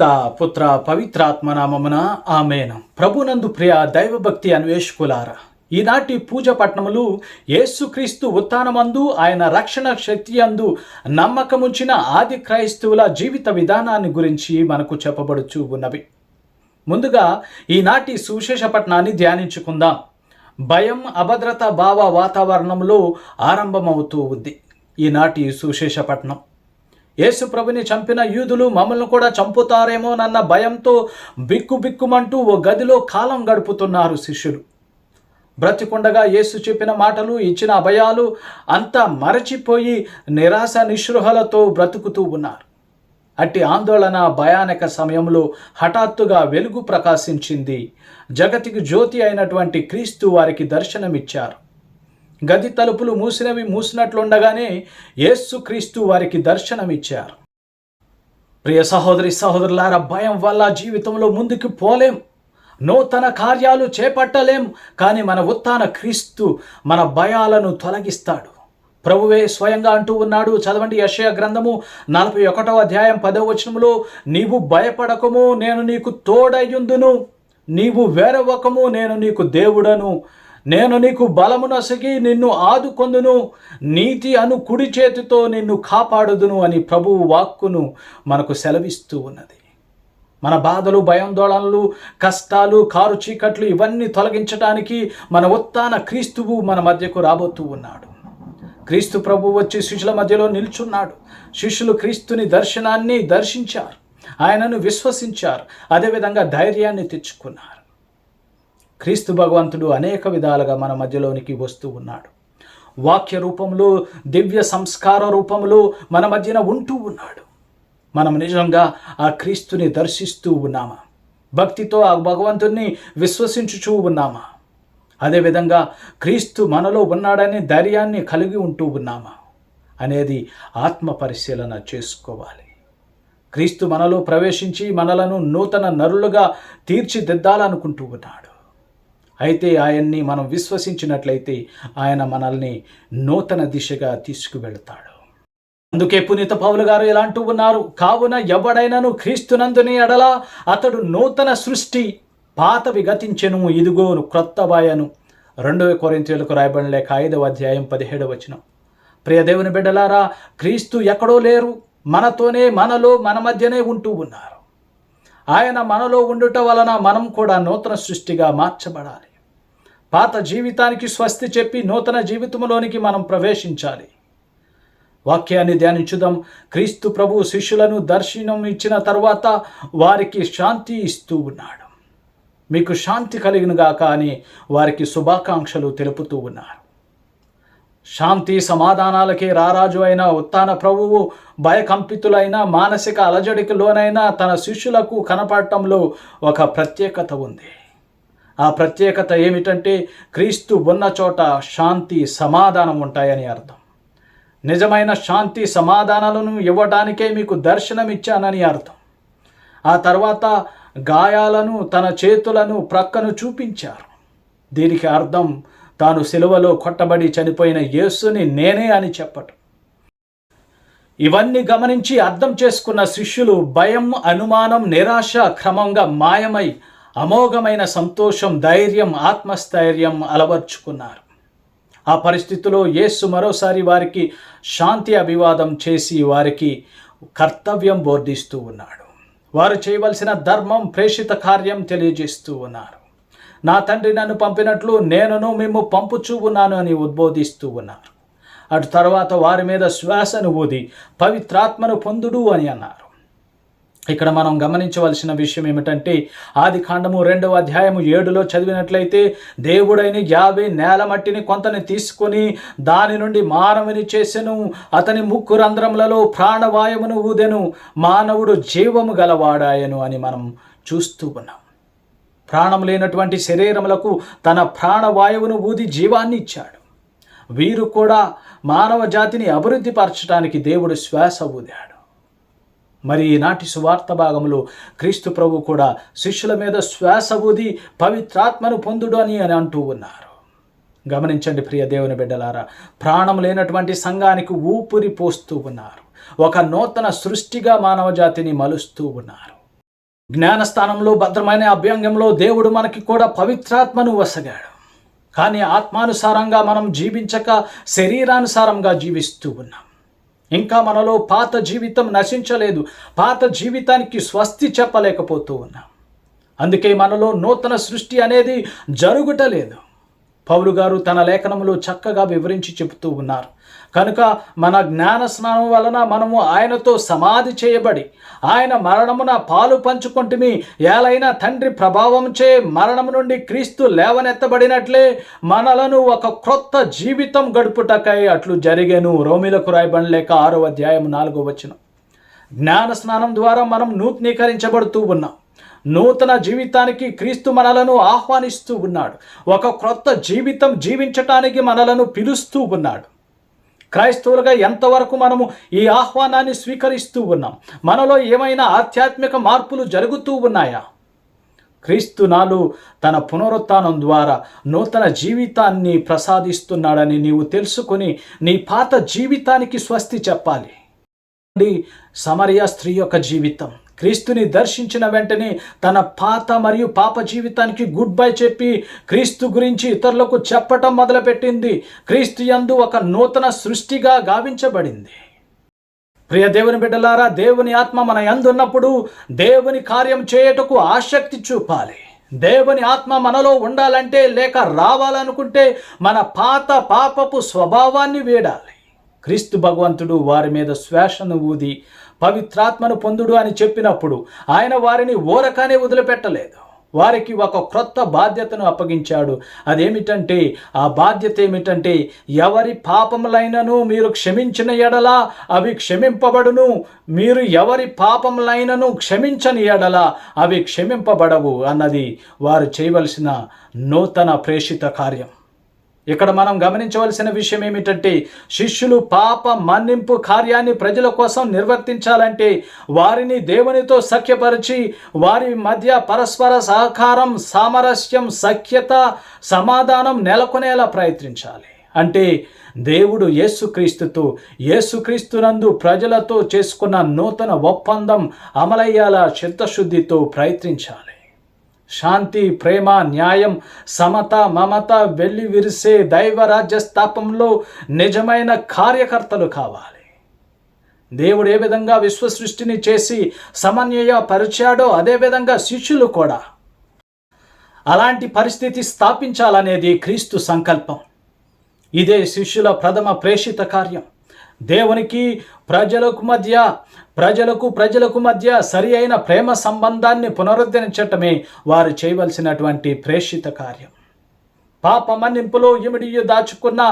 తా పుత్ర పవిత్రాత్మ నామమున ఆమెను. ప్రభునందు ప్రియ దైవభక్తి అన్వేషకులారా ఈనాటి పూజ పట్టణములు యేసుక్రీస్తు ఉత్థానమందు ఆయన రక్షణ శక్తి అందు నమ్మకముంచిన ఆది క్రైస్తవుల జీవిత విధానాన్ని గురించి మనకు చెప్పబడుచు ఉన్నవి. ముందుగా ఈనాటి సువిశేష పట్నాన్ని ధ్యానించుకుందాం. భయం అభద్రత భావ వాతావరణంలో ఆరంభమవుతూ ఉంది. ఈనాటి సువిశేష పట్టణం. యేసు ప్రభుని చంపిన యూదులు మమ్మల్ని కూడా చంపుతారేమోనన్న భయంతో బిక్కు బిక్కుమంటూ ఓ గదిలో కాలం గడుపుతున్నారు శిష్యులు. బ్రతికుండగా యేసు చెప్పిన మాటలు ఇచ్చిన అభయాలు అంతా మరచిపోయి నిరాశ నిస్పృహలతో బ్రతుకుతూ ఉన్నారు. అట్టి ఆందోళన భయానక సమయంలో హఠాత్తుగా వెలుగు ప్రకాశించింది. జగతికి జ్యోతి అయినటువంటి క్రీస్తు వారికి దర్శనమిచ్చారు. గది తలుపులు మూసినవి మూసినట్లుండగానే యేసుక్రీస్తు వారికి దర్శనమిచ్చారు. ప్రియ సహోదరి సహోదరులారా భయం వల్ల జీవితంలో ముందుకు పోలేం. నూతన కార్యాలు చేపట్టలేం. కానీ మన ఉత్థాన క్రీస్తు మన భయాలను తొలగిస్తాడు. ప్రభువే స్వయంగా అంటూ ఉన్నాడు. చదవండి యశయ గ్రంథము నలభై ఒకటవ అధ్యాయం పదవ వచనములో నీవు భయపడకము నేను నీకు తోడయ్యుందును. నీవు వేరవకము నేను నీకు దేవుడను. నేను నీకు బలము నసిగి నిన్ను ఆదుకొందును నీతి అను కుడి చేతితో నిన్ను కాపాడుదును అని ప్రభువు వాక్కును మనకు సెలవిస్తూ ఉన్నది. మన బాధలు భయాందోళనలు కష్టాలు కారు చీకట్లు ఇవన్నీ తొలగించడానికి మన ఉత్తాన క్రీస్తువు మన మధ్యకు రాబోతూ ఉన్నాడు. క్రీస్తు ప్రభు వచ్చి శిష్యుల మధ్యలో నిల్చున్నాడు. శిష్యులు క్రీస్తుని దర్శనాన్ని దర్శించారు. ఆయనను విశ్వసించారు. అదేవిధంగా ధైర్యాన్ని తెచ్చుకున్నారు. క్రీస్తు భగవంతుడు అనేక విధాలుగా మన మధ్యలోనికి వస్తూ ఉన్నాడు. వాక్య రూపంలో దివ్య సంస్కార రూపంలో మన మధ్యన ఉంటూ ఉన్నాడు. మనం నిజంగా ఆ క్రీస్తుని దర్శిస్తూ ఉన్నామా? భక్తితో ఆ భగవంతుణ్ణి విశ్వసించుచూ ఉన్నామా? అదేవిధంగా క్రీస్తు మనలో ఉన్నాడనే ధైర్యాన్ని కలిగి ఉంటూ ఉన్నామా? అనేది ఆత్మ పరిశీలన చేసుకోవాలి. క్రీస్తు మనలో ప్రవేశించి మనలను నూతన నరులుగా తీర్చిదిద్దాలనుకుంటూ ఉన్నాడు. అయితే ఆయన్ని మనం విశ్వసించినట్లయితే ఆయన మనల్ని నూతన దిశగా తీసుకువెళతాడు. అందుకే పునీత పౌలు గారు ఎలా అంటూ ఉన్నారు కావున ఎవడైనను క్రీస్తునందుని ఎడల అతడు నూతన సృష్టి పాతవి గతించెను ఇదిగోను క్రొత్త బాయను రెండవ కొరింతలకు రాయబడిన లేక ఐదవ అధ్యాయం పదిహేడవ వచ్చిన ప్రియ దేవుని బిడ్డలారా క్రీస్తు ఎక్కడో లేరు మనతోనే మనలో మన మధ్యనే ఉంటూ ఉన్నారు. ఆయన మనలో ఉండుట వలన మనం కూడా నూతన సృష్టిగా మార్చబడాలి. పాత జీవితానికి స్వస్తి చెప్పి నూతన జీవితంలోనికి మనం ప్రవేశించాలి. వాక్యాన్ని ధ్యానించుదాం. క్రీస్తు ప్రభు శిష్యులను దర్శనం ఇచ్చిన తర్వాత వారికి శాంతి ఇస్తూ ఉన్నాడు. మీకు శాంతి కలిగినగాక అని వారికి శుభాకాంక్షలు తెలుపుతూ ఉన్నారు. శాంతి సమాధానాలకే రారాజు అయిన ఉత్తాన ప్రభువు భయకంపితులైన మానసిక అలజడికి లోనైనా తన శిష్యులకు కనపడటంలో ఒక ప్రత్యేకత ఉంది. ఆ ప్రత్యేకత ఏమిటంటే క్రీస్తు ఉన్న చోట శాంతి సమాధానం ఉంటాయని అర్థం. నిజమైన శాంతి సమాధానాలను ఇవ్వడానికే మీకు దర్శనం ఇచ్చానని అర్థం. ఆ తర్వాత గాయాలను తన చేతులను ప్రక్కను చూపించారు. దీనికి అర్థం తాను సెలవులో కొట్టబడి చనిపోయిన యేసుని నేనే అని చెప్పటం. ఇవన్నీ గమనించి అర్థం చేసుకున్న శిష్యులు భయం అనుమానం నిరాశ క్రమంగా మాయమై అమోఘమైన సంతోషం ధైర్యం ఆత్మస్థైర్యం అలవర్చుకున్నారు. ఆ పరిస్థితిలో యేసు మరోసారి వారికి శాంతి అభివాదం చేసి వారికి కర్తవ్యం బోధిస్తూ ఉన్నాడు. వారు చేయవలసిన ధర్మం ప్రేషిత కార్యం తెలియజేస్తూ ఉన్నారు. నా తండ్రి నన్ను పంపినట్లు నేనును మేము పంపుచూ ఉన్నాను అని ఉద్బోధిస్తూ ఉన్నారు. అటు తర్వాత వారి మీద శ్వాసను ఊది పవిత్రాత్మను పొందుడు అని అన్నారు. ఇక్కడ మనం గమనించవలసిన విషయం ఏమిటంటే ఆది కాండము రెండవ అధ్యాయము ఏడులో చదివినట్లయితే దేవుడైన యాభై నేల మట్టిని కొంతని తీసుకొని దాని నుండి మానవుని చేసెను. అతని ముక్కు రంధ్రములలో ప్రాణవాయువును ఊదెను. మానవుడు జీవము గలవాడాయను అని మనం చూస్తూ ఉన్నాం. ప్రాణం లేనటువంటి శరీరములకు తన ప్రాణవాయువును ఊది జీవాన్ని ఇచ్చాడు. వీరు కూడా మానవ జాతిని అభివృద్ధి పరచడానికి దేవుడు శ్వాస ఊదాడు. మరి ఈనాటి సువార్త భాగంలో క్రీస్తు ప్రభు కూడా శిష్యుల మీద శ్వాస ఊది పవిత్రాత్మను పొందుడు అని అని అంటూ ఉన్నారు. గమనించండి ప్రియ దేవుని బిడ్డలారా ప్రాణం లేనటువంటి సంఘానికి ఊపిరి పోస్తూ ఉన్నారు. ఒక నూతన సృష్టిగా మానవ జాతిని మలుస్తూ ఉన్నారు. జ్ఞానస్థానంలో భద్రమైన అభ్యంగంలో దేవుడు మనకి కూడా పవిత్రాత్మను వసగాడు. కానీ ఆత్మానుసారంగా మనం జీవించక శరీరానుసారంగా జీవిస్తూ ఉన్నాం. ఇంకా మనలో పాత జీవితం నశించలేదు. పాత జీవితానికి స్వస్తి చెప్పలేకపోతూ ఉన్నాం. అందుకే మనలో నూతన సృష్టి అనేది జరుగుటలేదు. పౌలు గారు తన లేఖనంలో చక్కగా వివరించి చెబుతూ ఉన్నారు. కనుక మన జ్ఞాన స్నానం వలన మనము ఆయనతో సమాధి చేయబడి ఆయన మరణమున పాలు పంచుకుంటుమి ఏలైనా తండ్రి ప్రభావంచే మరణము నుండి క్రీస్తు లేవనెత్తబడినట్లే మనలను ఒక క్రొత్త జీవితం గడుపుటకై అట్లు జరిగేను. రోమిలకు రాయబడి లేక ఆరో అధ్యాయం నాలుగో వచ్చిన జ్ఞాన స్నానం ద్వారా మనం నూతనీకరించబడుతూ ఉన్నాం. నూతన జీవితానికి క్రీస్తు మనలను ఆహ్వానిస్తూ ఉన్నాడు. ఒక క్రొత్త జీవితం జీవించటానికి మనలను పిలుస్తూ ఉన్నాడు. క్రైస్తవులుగా ఎంతవరకు మనము ఈ ఆహ్వానాన్ని స్వీకరిస్తూ ఉన్నాం? మనలో ఏమైనా ఆధ్యాత్మిక మార్పులు జరుగుతూ ఉన్నాయా? క్రీస్తు నాలు తన పునరుత్నం ద్వారా నూతన జీవితాన్ని ప్రసాదిస్తున్నాడని నీవు తెలుసుకొని నీ పాత జీవితానికి స్వస్తి చెప్పాలి. సమరియా స్త్రీ యొక్క జీవితం. క్రీస్తుని దర్శించిన వెంటనే తన పాత మరియు పాప జీవితానికి గుడ్ బై చెప్పి క్రీస్తు గురించి ఇతరులకు చెప్పటం మొదలుపెట్టింది. క్రీస్తు యందు ఒక నూతన సృష్టిగా గావించబడింది. ప్రియ దేవుని బిడ్డలారా దేవుని ఆత్మ మన యందున్నప్పుడు దేవుని కార్యం చేయుటకు ఆసక్తి చూపాలి. దేవుని ఆత్మ మనలో ఉండాలంటే లేక రావాలనుకుంటే మన పాత పాపపు స్వభావాన్ని వేడాలి. క్రీస్తు భగవంతుడు వారి మీద శ్వాసను ఊది పవిత్రాత్మను పొందుడు అని చెప్పినప్పుడు ఆయన వారిని ఓరకానే వదిలిపెట్టలేదు. వారికి ఒక క్రొత్త బాధ్యతను అప్పగించాడు. అదేమిటంటే ఆ బాధ్యత ఏమిటంటే ఎవరి పాపములైనను మీరు క్షమించిన ఎడల అవి క్షమింపబడును. మీరు ఎవరి పాపములైనను క్షమించని ఎడల అవి క్షమింపబడవు అన్నది వారు చేయవలసిన నూతన ప్రేషిత కార్యం. ఇక్కడ మనం గమనించవలసిన విషయం ఏమిటంటే శిష్యులు పాప మన్నింపు కార్యాన్ని ప్రజల కోసం నిర్వర్తించాలంటే వారిని దేవునితో సఖ్యపరిచి వారి మధ్య పరస్పర సహకారం సామరస్యం సఖ్యత సమాధానం నెలకొనేలా ప్రయత్నించాలి. అంటే దేవుడు యేసుక్రీస్తుతో యేసుక్రీస్తునందు ప్రజలతో చేసుకున్న నూతన ఒప్పందం అమలయ్యేలా చిత్తశుద్ధితో ప్రయత్నించాలి. శాంతి ప్రేమ న్యాయం సమత మమత వెళ్ళి విరిసే దైవరాజ్య స్థాపంలో నిజమైన కార్యకర్తలు కావాలి. దేవుడు ఏ విధంగా విశ్వ సృష్టిని చేసి సమన్వయ పరిచాడో అదేవిధంగా శిష్యులు కూడా అలాంటి పరిస్థితి స్థాపించాలనేది క్రీస్తు సంకల్పం. ఇదే శిష్యుల ప్రథమ ప్రేషిత కార్యం. దేవునికి ప్రజలకు మధ్య ప్రజలకు ప్రజలకు మధ్య సరి అయిన ప్రేమ సంబంధాన్ని పునరుద్ధరించటమే వారు చేయవలసినటువంటి ప్రేషిత కార్యం. పాప మన్నింపులో ఇమిడియు దాచుకున్న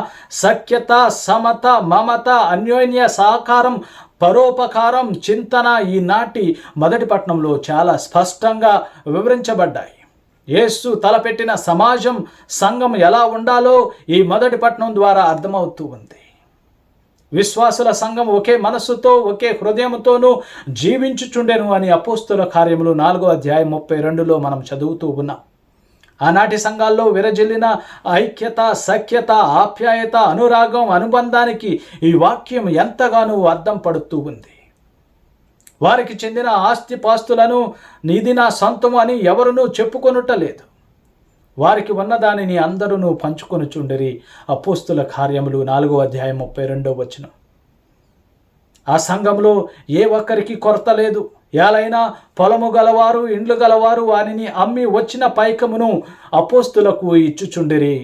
సఖ్యత సమత మమత అన్యోన్య సహకారం పరోపకారం చింతన ఈనాటి మొదటి పట్టణంలో చాలా స్పష్టంగా వివరించబడ్డాయి. యేసు తలపెట్టిన సమాజం సంఘం ఎలా ఉండాలో ఈ మొదటి పట్టణం ద్వారా అర్థమవుతూ ఉంది. విశ్వాసుల సంఘం ఒకే మనస్సుతో ఒకే హృదయంతోనూ జీవించుచుండెను అని అపోస్తుల కార్యములు నాలుగో అధ్యాయం ముప్పై రెండులో మనం చదువుతూ ఉన్నాం. ఆనాటి సంఘాల్లో విరజిల్లిన ఐక్యత సఖ్యత ఆప్యాయత అనురాగం అనుబంధానికి ఈ వాక్యం ఎంతగానో అర్థం పడుతూ ఉంది. వారికి చెందిన ఆస్తి పాస్తులను నీది నా సొంతం అని ఎవరునూ చెప్పుకొనుటలేదు వారికి ఉన్నదానిని అందరూ పంచుకొని చుండరి అపోస్తుల కార్యములు నాలుగో అధ్యాయం ముప్పై రెండో వచ్చిన ఆ సంఘంలో ఏ ఒక్కరికి కొరత లేదు. ఏలైనా పొలము గలవారు ఇండ్లు గలవారు వారిని అమ్మి వచ్చిన పైకమును అపోస్తులకు ఇచ్చుచుండిరి.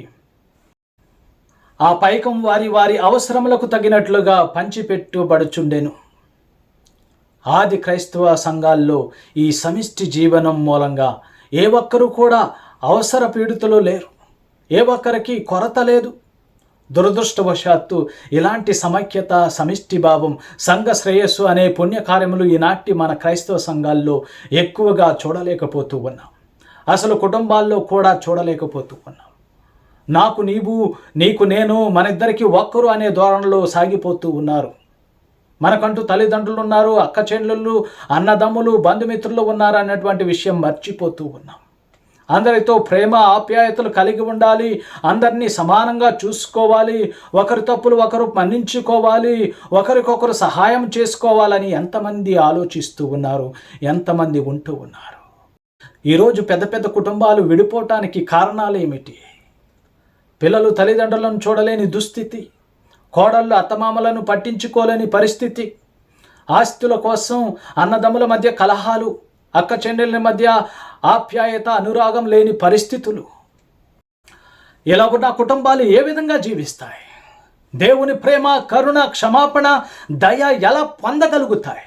ఆ పైకం వారి వారి అవసరములకు తగినట్లుగా పంచిపెట్టుబడుచుండెను. ఆది క్రైస్తవ సంఘాల్లో ఈ సమిష్టి జీవనం మూలంగా ఏ ఒక్కరూ కూడా అవసర పీడితులు లేరు. ఏ ఒక్కరికి కొరత లేదు. దురదృష్టవశాత్తు ఇలాంటి సమైక్యత సమిష్టి భావం సంఘ శ్రేయస్సు అనే పుణ్యకార్యములు ఈనాటి మన క్రైస్తవ సంఘాల్లో ఎక్కువగా చూడలేకపోతూ ఉన్నాం. అసలు కుటుంబాల్లో కూడా చూడలేకపోతూ ఉన్నాం. నాకు నీవు నీకు నేను మన ఇద్దరికి ఒక్కరు అనే ధోరణిలో సాగిపోతూ ఉన్నారు. మనకంటూ తల్లిదండ్రులు ఉన్నారు అక్క చెల్లెళ్ళు అన్నదమ్ములు బంధుమిత్రులు ఉన్నారు అన్నటువంటి విషయం మర్చిపోతూ ఉన్నాం. అందరితో ప్రేమ ఆప్యాయతలు కలిగి ఉండాలి. అందరినీ సమానంగా చూసుకోవాలి. ఒకరి తప్పులు ఒకరు మన్నించుకోవాలి. ఒకరికొకరు సహాయం చేసుకోవాలని ఎంతమంది ఆలోచిస్తూ ఉన్నారు ఎంతమంది ఉంటూ ఉన్నారు. ఈరోజు పెద్ద పెద్ద కుటుంబాలు విడిపోవటానికి కారణాలు ఏమిటి? పిల్లలు తల్లిదండ్రులను చూడలేని దుస్థితి కోడళ్ళు అత్తమామలను పట్టించుకోలేని పరిస్థితి ఆస్తుల కోసం అన్నదమ్ముల మధ్య కలహాలు అక్క చెల్లెళ్ళ మధ్య ఆప్యాయత అనురాగం లేని పరిస్థితులు. ఇలా నా కుటుంబాలు ఏ విధంగా జీవిస్తాయి? దేవుని ప్రేమ కరుణ క్షమాపణ దయ ఎలా పొందగలుగుతాయి?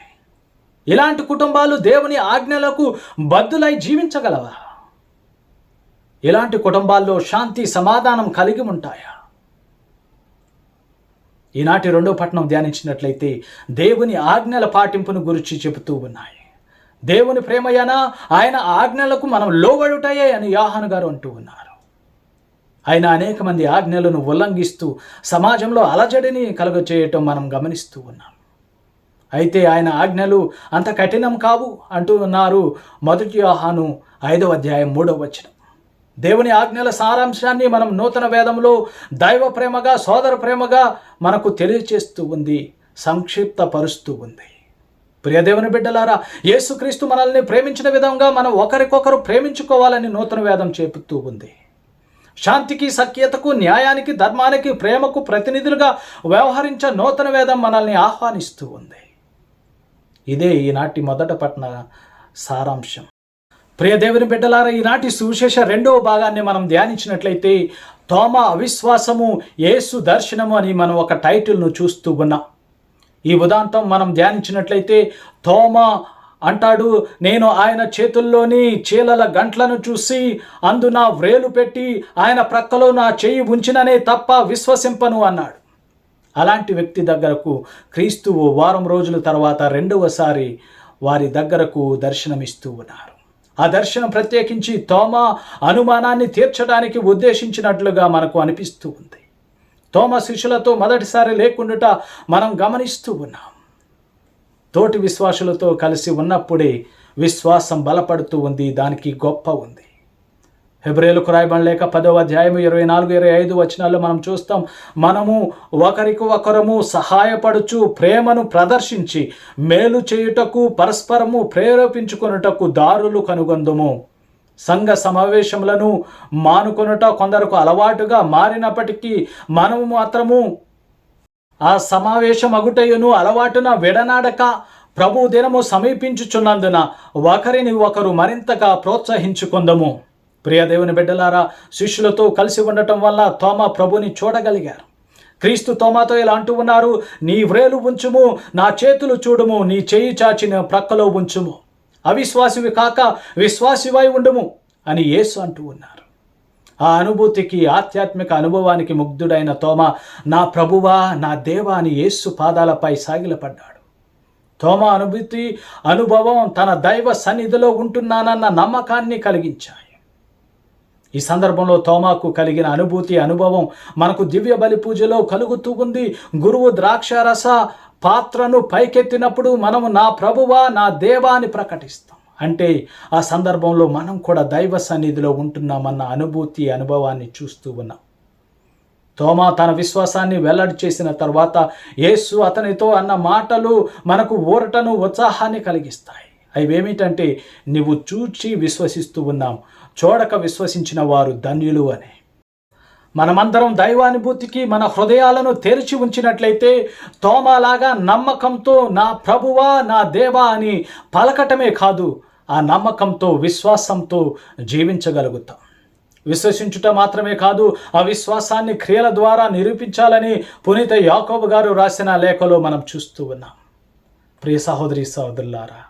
ఇలాంటి కుటుంబాలు దేవుని ఆజ్ఞలకు బద్దులై జీవించగలవా? ఇలాంటి కుటుంబాల్లో శాంతి సమాధానం కలిగి ఉంటాయా? ఈనాటి రెండో పట్టణం ధ్యానించినట్లయితే దేవుని ఆజ్ఞల పాటింపును గురించి చెబుతూ ఉన్నాయి. దేవుని ప్రేమయనా? ఆయన ఆజ్ఞలకు మనం లోబడుటాయే అని యాహాను గారు అంటూ ఉన్నారు. ఆయన అనేక మంది ఆజ్ఞలను ఉల్లంఘిస్తూ సమాజంలో అలజడిని కలుగచేయటం మనం గమనిస్తూ ఉన్నాం. అయితే ఆయన ఆజ్ఞలు అంత కఠినం కావు అంటూ ఉన్నారు మొదటి ఆహాను ఐదవ అధ్యాయం మూడవ వచనం. దేవుని ఆజ్ఞల సారాంశాన్ని మనం నూతన వేదంలో దైవ ప్రేమగా సోదర ప్రేమగా మనకు తెలియచేస్తూ ఉంది సంక్షిప్తపరుస్తూ ఉంది. ప్రియదేవుని బిడ్డలారా యేసుక్రీస్తు మనల్ని ప్రేమించిన విధంగా మనం ఒకరికొకరు ప్రేమించుకోవాలని నూతన వేదం చెబుతూ ఉంది. శాంతికి సఖ్యతకు న్యాయానికి ధర్మానికి ప్రేమకు ప్రతినిధులుగా వ్యవహరించే నూతన వేదం మనల్ని ఆహ్వానిస్తూ ఉంది. ఇదే ఈనాటి మొదట పట్న సారాంశం. ప్రియదేవుని బిడ్డలారా ఈనాటి సువిశేష రెండవ భాగాన్ని మనం ధ్యానించినట్లయితే తోమ అవిశ్వాసము యేసు దర్శనము అని మనం ఒక టైటిల్ను చూస్తూ ఉన్నాం. ఈ ఉదాంతం మనం ధ్యానించినట్లయితే తోమ అంటాడు నేను ఆయన చేతుల్లోని చీలల గంట్లను చూసి అందున వ్రేలు పెట్టి ఆయన ప్రక్కలో నా చేయి ఉంచిననే తప్ప విశ్వసింపను అన్నాడు. అలాంటి వ్యక్తి దగ్గరకు క్రీస్తువు వారం రోజుల తర్వాత రెండవసారి వారి దగ్గరకు దర్శనమిస్తూ ఉన్నారు. ఆ దర్శనం ప్రత్యేకించి తోమ అనుమానాన్ని తీర్చడానికి ఉద్దేశించినట్లుగా మనకు అనిపిస్తూ ఉంది. తోమ శిష్యులతో మొదటిసారి లేకుండుట మనం గమనిస్తూ ఉన్నాం. తోటి విశ్వాసులతో కలిసి ఉన్నప్పుడే విశ్వాసం బలపడుతూ ఉంది దానికి గొప్ప ఉంది. హెబ్రేలకు రాయబడి లేక పదవ అధ్యాయం ఇరవై నాలుగు ఇరవై ఐదు వచనాల్లో మనం చూస్తాం మనము ఒకరికి ఒకరము సహాయపడుచు ప్రేమను ప్రదర్శించి మేలు చేయుటకు పరస్పరము ప్రేరేపించుకొనుటకు దారులు కనుగొందుము. సంఘ సమావేశములను మానుకొనుట కొందరకు అలవాటుగా మారినప్పటికీ మనము మాత్రము ఆ సమావేశం అగుటయును అలవాటున విడనాడక ప్రభు దినము సమీపించుచున్నందున ఒకరిని ఒకరు మరింతగా ప్రోత్సహించుకుందము. ప్రియ దేవుని బిడ్డలారా శిష్యులతో కలిసి ఉండటం వల్ల తోమ ప్రభుని చూడగలిగారు. క్రీస్తు తోమాతో ఇలా అంటూ ఉన్నారు నీ వ్రేలు ఉంచుము నా చేతులు చూడుము నీ చేయి చాచిన ప్రక్కలో ఉంచుము. అవిశ్వాసివి కాక విశ్వాసివై ఉండుము అని యేసు అంటూ ఉన్నారు. ఆ అనుభూతికి ఆధ్యాత్మిక అనుభవానికి ముగ్ధుడైన తోమ నా ప్రభువా నా దేవా అని యేసు పాదాలపై సాగిలపడ్డాడు. తోమ అనుభూతి అనుభవం తన దైవ సన్నిధిలో ఉంటున్నానన్న నమ్మకాన్ని కలిగించాయి. ఈ సందర్భంలో తోమాకు కలిగిన అనుభూతి అనుభవం మనకు దివ్య బలి పూజలో కలుగుతూ ఉంది. గురువు ద్రాక్షారస పాత్రను పైకెత్తినప్పుడు మనము నా ప్రభువా నా దేవా అని ప్రకటిస్తాం. అంటే ఆ సందర్భంలో మనం కూడా దైవ సన్నిధిలో ఉంటున్నామన్న అనుభూతి అనుభవాన్ని చూస్తూ ఉన్నాం. తోమా తన విశ్వాసాన్ని వెల్లడి చేసిన తర్వాత యేసు అతనితో అన్న మాటలు మనకు ఊరటను ఉత్సాహాన్ని కలిగిస్తాయి. అవి ఏమిటంటే నువ్వు చూచి విశ్వసిస్తూ ఉన్నాం చూడక విశ్వసించిన వారు ధన్యులు అనే. మనమందరం దైవానుభూతికి మన హృదయాలను తెరిచి ఉంచినట్లయితే తోమాలాగా నమ్మకంతో నా ప్రభువా నా దేవా అని పలకటమే కాదు ఆ నమ్మకంతో విశ్వాసంతో జీవించగలుగుతాం. విశ్వసించుట మాత్రమే కాదు ఆ విశ్వాసాన్ని క్రియల ద్వారా నిరూపించాలని పునీత యాకోబు గారు రాసిన లేఖలో మనం చూస్తూ ఉన్నాం. ప్రియ సహోదరి సహోదరులారా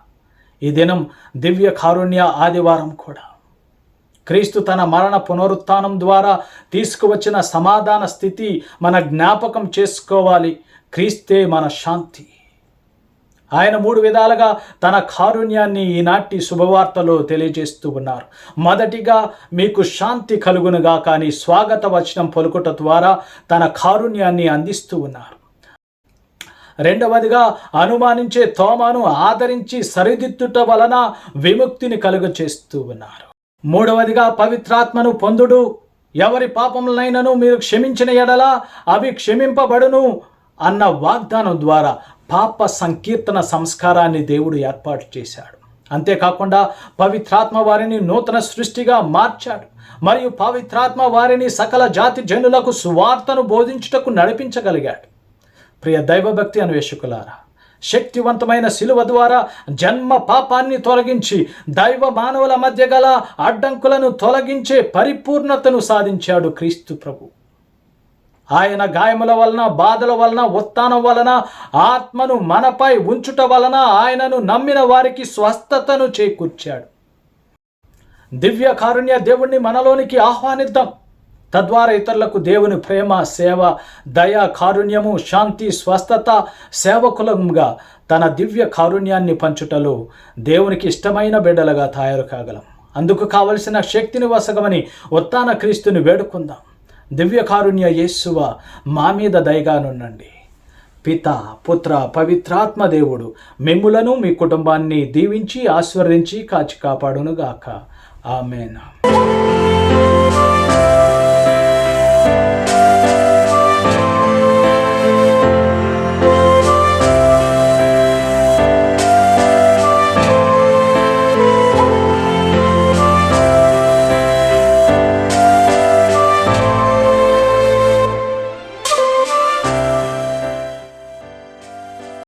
ఈ దినం దివ్య కారుణ్య ఆదివారం కూడా క్రీస్తు తన మరణ పునరుత్థానం ద్వారా తీసుకువచ్చిన సమాధాన స్థితి మన జ్ఞాపకం చేసుకోవాలి. క్రీస్తే మన శాంతి. ఆయన మూడు విధాలుగా తన కారుణ్యాన్ని ఈనాటి శుభవార్తలో తెలియజేస్తూ ఉన్నారు. మొదటిగా మీకు శాంతి కలుగునుగా కానీ స్వాగత వచనం పలుకుట ద్వారా తన కారుణ్యాన్ని అందిస్తూ ఉన్నారు. రెండవదిగా అనుమానించే తోమను ఆదరించి సరిదిద్దుట వలన విముక్తిని కలుగ చేస్తూ ఉన్నారు. మూడవదిగా పవిత్రాత్మను పొందుడు. ఎవరి పాపములనైనను మీరు క్షమించిన ఎడల అవి క్షమింపబడును అన్న వాగ్దానం ద్వారా పాప సంకీర్తన సంస్కారాన్ని దేవుడు ఏర్పాటు చేశాడు. అంతేకాకుండా పవిత్రాత్మ వారిని నూతన సృష్టిగా మార్చాడు. మరియు పవిత్రాత్మ వారిని సకల జాతి జనులకు సువార్తను బోధించుటకు నడిపించగలిగాడు. ప్రియ దైవభక్తి అన్వేషకులారా శక్తివంతమైన శిలువ ద్వారా జన్మ పాపాన్ని తొలగించి దైవ మానవుల మధ్య గల అడ్డంకులను తొలగించే పరిపూర్ణతను సాధించాడు క్రీస్తు ప్రభు. ఆయన గాయముల వలన బాధల వలన ఉత్థానం వలన ఆత్మను మనపై ఉంచుట వలన ఆయనను నమ్మిన వారికి స్వస్థతను చేకూర్చాడు. దివ్య కారుణ్య దేవుణ్ణి మనలోనికి ఆహ్వానిద్దాం. తద్వారా ఇతరులకు దేవుని ప్రేమ సేవ దయ కారుణ్యము శాంతి స్వస్థత సేవకులంగా తన దివ్య కారుణ్యాన్ని పంచుటలో దేవునికి ఇష్టమైన బిడ్డలుగా తయారు కాగలం. అందుకు కావలసిన శక్తిని వసగమని ఉత్తాన క్రీస్తుని వేడుకుందాం. దివ్య కారుణ్య యేసువ మా మీద దయగానుండండి పిత పుత్ర పవిత్రాత్మ దేవుడు మిమ్ములను మీ కుటుంబాన్ని దీవించి ఆశీర్వదించి కాచి కాపాడునుగాక. ఆమెనా.